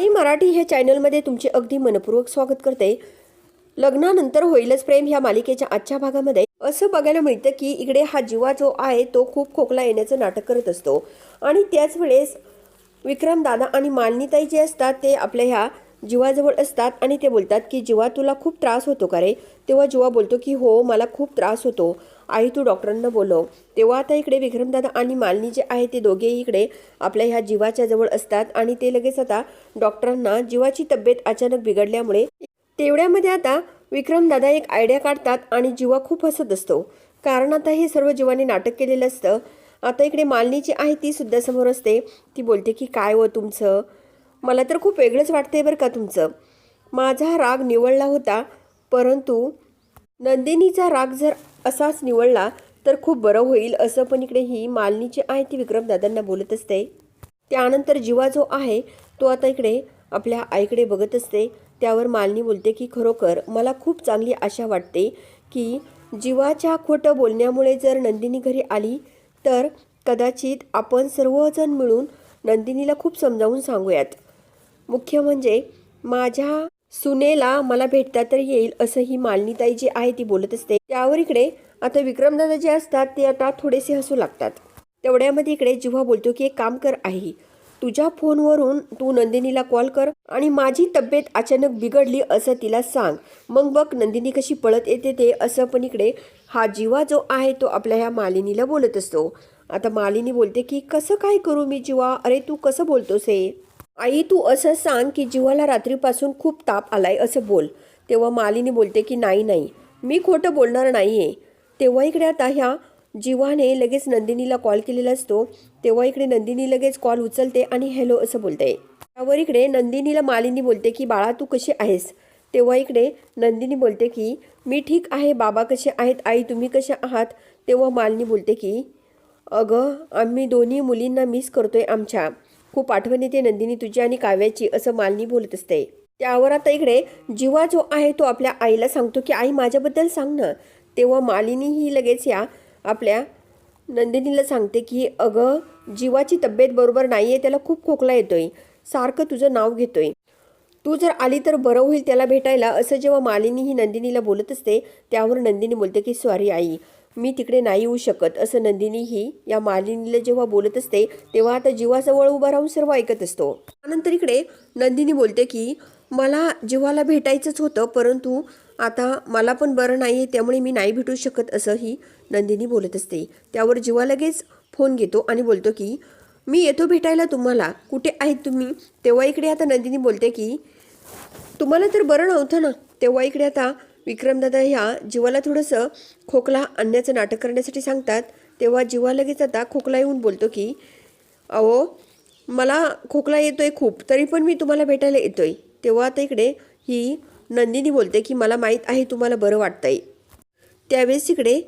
आई मराठी ह्या चॅनलमध्ये तुमचे अगदी मनपूर्वक स्वागत करते. लग्नानंतर होईलच प्रेम ह्या मालिकेच्या आजच्या भागामध्ये. असं बघायला मिळतं की इकडे हा जीवा जो आहे तो खूप खोकला येण्याचं नाटक करत असतो. आणि त्याच वेळेस विक्रम दादा आणि मालिनीताई जे असतात ते आपल्या ह्या जीवाजवळ असतात आणि ते बोलतात की जीवा तुला खूप त्रास होतो का रे? तेव्हा जीवा बोलतो की हो मला खूप त्रास होतो. आई तू डॉक्टरांना बोलव. तेव्हा आता इकडे विक्रमदादा आणि मालिनी जे आहे ते दोघेही इकडे आपल्या ह्या जीवाच्या जवळ असतात आणि ते लगेच आता डॉक्टरांना जीवाची तब्येत अचानक बिघडल्यामुळे तेवढ्यामध्ये आता विक्रमदादा एक आयडिया काढतात आणि जीवा खूप हसत असतो. कारण आता हे सर्व जीवाने नाटक केलेलं असतं. आता इकडे मालिनी जी आहे ती सुद्धा समोर असते. ती बोलते की काय हो तुमचं? मला तर खूप वेगळंच वाटतंय बरं का तुमचं. माझा राग निवडला होता परंतु नंदिनीचा राग जर असाच निवडला तर खूप बरं होईल असं पण इकडे ही मालिनीची आहे ती विक्रमदादांना बोलत असते. त्यानंतर जीवा जो आहे तो आता इकडे आपल्या आईकडे बघत असते. त्यावर मालिनी बोलते की खरोखर मला खूप चांगली आशा वाटते की जीवाच्या खोटं बोलण्यामुळे जर नंदिनी घरी आली तर कदाचित आपण सर्वजण मिळून नंदिनीला खूप समजावून सांगूयात. मुख्य म्हणजे माझ्या सुनेला मला भेटता तर येईल असं ही मालिनीताई जी आहे ती बोलत असते. त्यावर इकडे आता विक्रमदादा जे असतात ते आता थोडेसे हसू लागतात. तेवढ्यामध्ये इकडे जेव्हा बोलतो की एक काम कर आहे तुझ्या फोनवरून तू नंदिनीला कॉल कर आणि माझी तब्येत अचानक बिघडली असं तिला सांग. मग बघ नंदिनी कशी पळत येते ते असं पण इकडे हा जीवा जो आहे तो आपल्या ह्या मालिनीला बोलत असतो. आता मालिनी बोलते की कसं काय करू मी जीवा अरे तू कसं बोलतोस हे? आई तू असं सांग की जीवाला रात्रीपासून खूप ताप आलाय असं बोल. तेव्हा मालिनी बोलते की नाही नाही मी खोटं बोलणार नाही आहे तेव्हा इकडे आता ह्या जीवाने लगेच नंदिनीला कॉल केलेला असतो. तेव्हा इकडे नंदिनी लगेच कॉल उचलते आणि हॅलो असं बोलते. त्यावर इकडे नंदिनीला मालिनी बोलते की बाळा तू कशी आहेस? तेव्हा इकडे नंदिनी बोलते की मी ठीक आहे बाबा कसे आहेत? आई तुम्ही कशा आहात? तेव्हा मालिनी बोलते की अगं आम्ही दोन्ही मुलींना मिस करतोय आमच्या. खूप आठवण येते नंदिनी तुझी आणि काव्याची असं मालिनी बोलत असते. त्यावर आता इकडे जीवा जो आहे तो आपल्या आईला सांगतो की आई माझ्याबद्दल सांग ना. तेव्हा मालिनी ही लगेच या आपल्या नंदिनीला सांगते की अगं जीवाची तब्येत बरोबर नाही आहे त्याला खूप खोकला येतोय. सारखं तुझं नाव घेतोय. तू जर आली तर बरं होईल त्याला भेटायला. असं जेव्हा मालिनी ही नंदिनीला बोलत असते त्यावर नंदिनी बोलते की सॉरी आई. मी तिकडे नाही येऊ शकत असं नंदिनी ही या मालिनीला जेव्हा बोलत असते तेव्हा आता जीवाजवळ उभा राहून सर्व ऐकत असतो. त्यानंतर इकडे नंदिनी बोलते की मला जीवाला भेटायचंच होतं परंतु आता मला पण बरं नाही आहे त्यामुळे मी नाही भेटू शकत असं ही नंदिनी बोलत असते. त्यावर जीवा लगेच फोन घेतो आणि बोलतो की मी येतो भेटायला तुम्हाला कुठे आहेत तुम्ही? तेव्हा इकडे आता नंदिनी बोलते की तुम्हाला तर बरं नव्हतं ना तेव्हा इकडे आता विक्रमदादा ह्या जीवाला थोडंसं खोकला आणण्याचं नाटक करण्यासाठी सांगतात. तेव्हा जीवा लगेच आता खोकला येऊन बोलतो की अहो मला खोकला येतो आहे खूप तरी पण मी तुम्हाला भेटायला येतो आहे तेव्हा आता इकडे ही नंदिनी बोलते की मला माहीत आहे तुम्हाला बरं वाटतंय. त्यावेळेस इकडे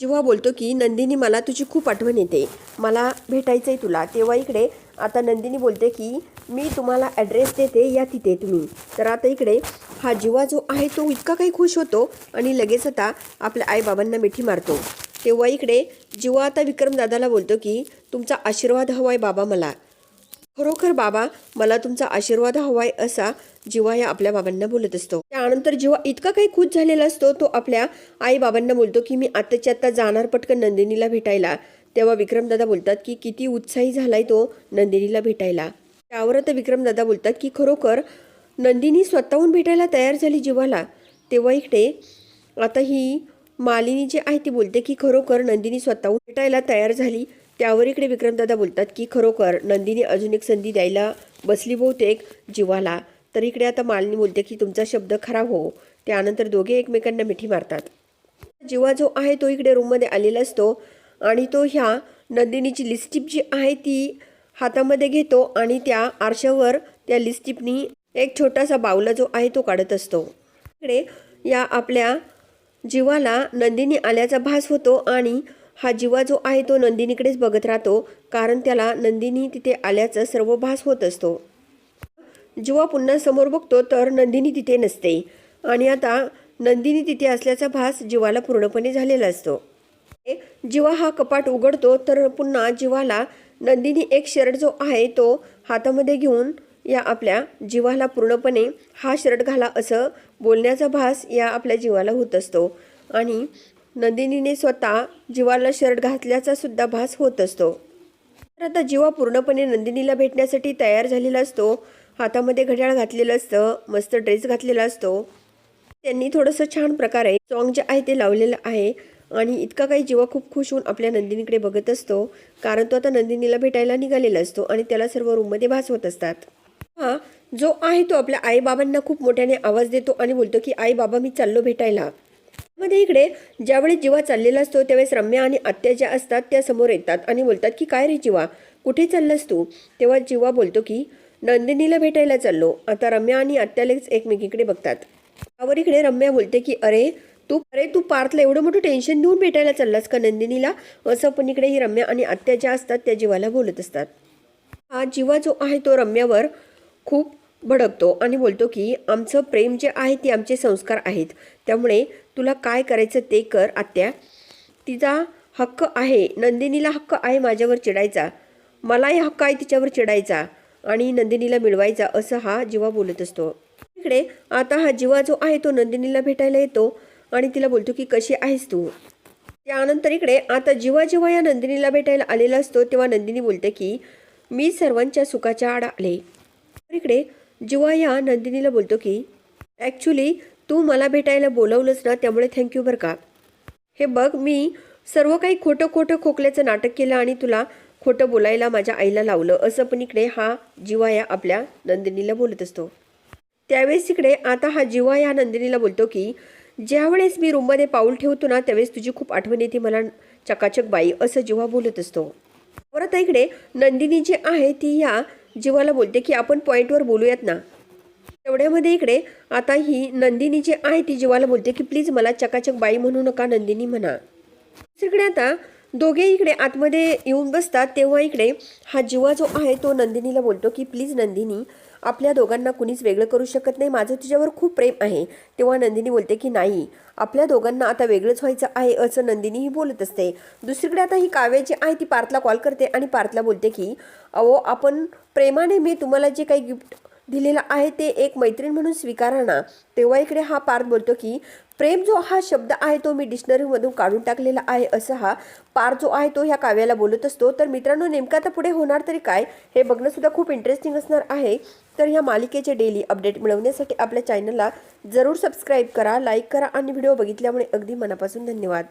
जेव्हा बोलतो की नंदिनी मला तुझी खूप आठवण येते. मला भेटायचं आहे तुला. तेव्हा इकडे आता नंदिनी बोलते की मी तुम्हाला ॲड्रेस देते या तिथे तुम्ही. तर आता इकडे हा जीवा जो आहे तो इतका काही खुश होतो आणि लगेच आता आपल्या आईबाबांना मिठी मारतो. तेव्हा इकडे जीवा आता विक्रमदादाला बोलतो की तुमचा आशीर्वाद हवा आहे बाबा मला. खरोखर बाबा मला तुमचा आशीर्वाद हवाय असा जीवा या आपल्या बाबांना बोलत असतो. त्यानंतर जीवा इतका काही खुश झालेला असतो तो आपल्या आई बाबांना बोलतो की मी आत्ताच्या आत्ता जाणार पटकन नंदिनीला भेटायला. तेव्हा विक्रमदादा बोलतात की किती उत्साही झालाय तो नंदिनीला भेटायला. त्यावर तर विक्रमदादा बोलतात की खरोखर नंदिनी स्वतःहून भेटायला तयार झाली जीवाला. तेव्हा इकडे आता ही मालिनी जी आहे ती बोलते की खरोखर नंदिनी स्वतःहून भेटायला तयार झाली. त्यावर इकडे विक्रमदादा बोलतात की खरोखर नंदिनी अजून एक संधी द्यायला बसली बहुतेक जीवाला. तर इकडे आता मालिनी बोलते की तुमचा शब्द खरा हो. त्यानंतर दोघे एकमेकांना मिठी मारतात. जीवा जो आहे तो इकडे रूममध्ये आलेला असतो. आणि तो ह्या नंदिनीची लिस्टिप जी आहे ती हातामध्ये घेतो आणि त्या आरशावर त्या लिस्टिपनी एक छोटासा बावला जो आहे तो काढत असतो. इकडे या आपल्या जीवाला नंदिनी आल्याचा भास होतो आणि हा जीवा जो आहे तो नंदिनीकडेच बघत राहतो कारण त्याला नंदिनी तिथे आल्याचा सर्व भास होत असतो. जीवा पुन्हा समोर बघतो तर नंदिनी तिथे नसते आणि आता नंदिनी तिथे असल्याचा भास जीवाला पूर्णपणे झालेला असतो. जीवा हा कपाट उघडतो तर पुन्हा जीवाला नंदिनी एक शर्ट जो आहे तो हातामध्ये घेऊन या आपल्या जीवाला पूर्णपणे हा शर्ट घाला असं बोलण्याचा भास या आपल्या जीवाला होत असतो. आणि नंदिनीने स्वतः जीवाला शर्ट घातल्याचा सुद्धा भास होत असतो. तर आता जीवा पूर्णपणे नंदिनीला भेटण्यासाठी तयार झालेला असतो. हातामध्ये घड्याळ घातलेलं असतं मस्त ड्रेस घातलेला असतो. त्यांनी थोडंसं छान प्रकारे सॉन्ग जे आहे ते लावलेलं आहे. आणि इतका काही जीवा खूप खुश होऊन आपल्या नंदिनीकडे बघत असतो कारण तो आता नंदिनीला भेटायला निघालेला असतो आणि त्याला सर्व रूममध्ये भास होत असतात. हा जो आहे तो आपल्या आईबाबांना खूप मोठ्याने आवाज देतो आणि बोलतो की आई बाबा मी चाललो भेटायला. मध्ये इकडे ज्यावेळी जीवा चाललेला असतो त्यावेळेस रम्या आणि आत्या ज्या असतात त्या समोर येतात आणि बोलतात की काय रे जीवा कुठे चाललास तू? तेव्हा जीवा बोलतो की नंदिनीला भेटायला चाललो. आता रम्या आणि आत्या लगेच एकमेकीकडे बघतात. त्यावर इकडे रम्या बोलते की अरे तू अरे तू पार्थला एवढं मोठं टेन्शन देऊन भेटायला चाललास का नंदिनीला? असं पण इकडे ही रम्या आणि आत्या ज्या असतात त्या जीवाला बोलत असतात. हा जीवा जो आहे तो रम्यावर खूप भडकतो आणि बोलतो की आमचं प्रेम जे आहे ते आमचे संस्कार आहेत. त्यामुळे तुला काय करायचं ते कर आत्या. तिचा हक्क आहे नंदिनीला हक्क आहे माझ्यावर चिडायचा. मलाही हक्क आहे तिच्यावर चिडायचा आणि नंदिनीला मिळवायचा असं हा जीवा बोलत असतो. इकडे आता हा जीवा जो आहे तो नंदिनीला भेटायला येतो. आणि तिला बोलतो की कशी आहेस तू? त्यानंतर इकडे आता जेव्हा जेव्हा या नंदिनीला भेटायला आलेला असतो तेव्हा नंदिनी बोलते की मी सर्वांच्या सुखाच्या आड आले. तर इकडे जेव्हा या नंदिनीला बोलतो की ॲक्च्युली तू मला भेटायला बोलवलंच ना त्यामुळे थँक्यू बरं का. हे बघ मी सर्व काही खोटं खोटं खोकल्याचं नाटक केलं आणि तुला खोटं बोलायला माझ्या आईला लावलं असं पण इकडे हा जिवाया आपल्या नंदिनीला बोलत असतो. त्यावेळेस इकडे आता हा जिवाया नंदिनीला बोलतो की ज्यावेळेस मी रूममध्ये पाऊल ठेवतो ना त्यावेळेस तुझी खूप आठवण येते मला चकाचक बाई असं जेव्हा बोलत असतो. परत इकडे नंदिनी जी आहे ती ह्या जीवाला बोलते की आपण पॉईंटवर बोलूयात ना. तेवढ्यामध्ये इकडे आता ही नंदिनी जी आहे ती जीवाला बोलते की प्लीज मला चकाचक बाई म्हणू नका नंदिनी म्हणा. दुसरीकडे आता दोघे इकडे आतमध्ये येऊन बसतात तेव्हा इकडे हा जीवा जो आहे तो नंदिनीला बोलतो की प्लीज नंदिनी आपल्या दोघांना कुणीच वेगळं करू शकत नाही. माझं तुझ्यावर खूप प्रेम आहे. तेव्हा नंदिनी बोलते की नाही आपल्या दोघांना आता वेगळंच व्हायचं आहे असं नंदिनी ही बोलत असते. दुसरीकडे आता ही काव्य जी आहे ती पार्थला कॉल करते आणि पार्थला बोलते की अहो आपण प्रेमाने मी तुम्हाला जे काही गिफ्ट दिलेलं आहे ते एक मैत्रीण म्हणून स्वीकारा ना तेव्हा इकडे हा पार्थ बोलतो की प्रेम जो हा शब्द आहे तो मी डिक्शनरीमधून काढून टाकलेला आहे असं हा पार जो आहे तो ह्या काव्याला बोलत असतो. तर मित्रांनो नेमकं आता पुढे होणार तरी काय? हे बघणंसुद्धा खूप इंटरेस्टिंग असणार आहे. तर ह्या मालिकेचे डेली अपडेट मिळवण्यासाठी आपल्या चॅनलला जरूर सबस्क्राईब करा लाईक करा आणि व्हिडिओ बघितल्यामुळे अगदी मनापासून धन्यवाद.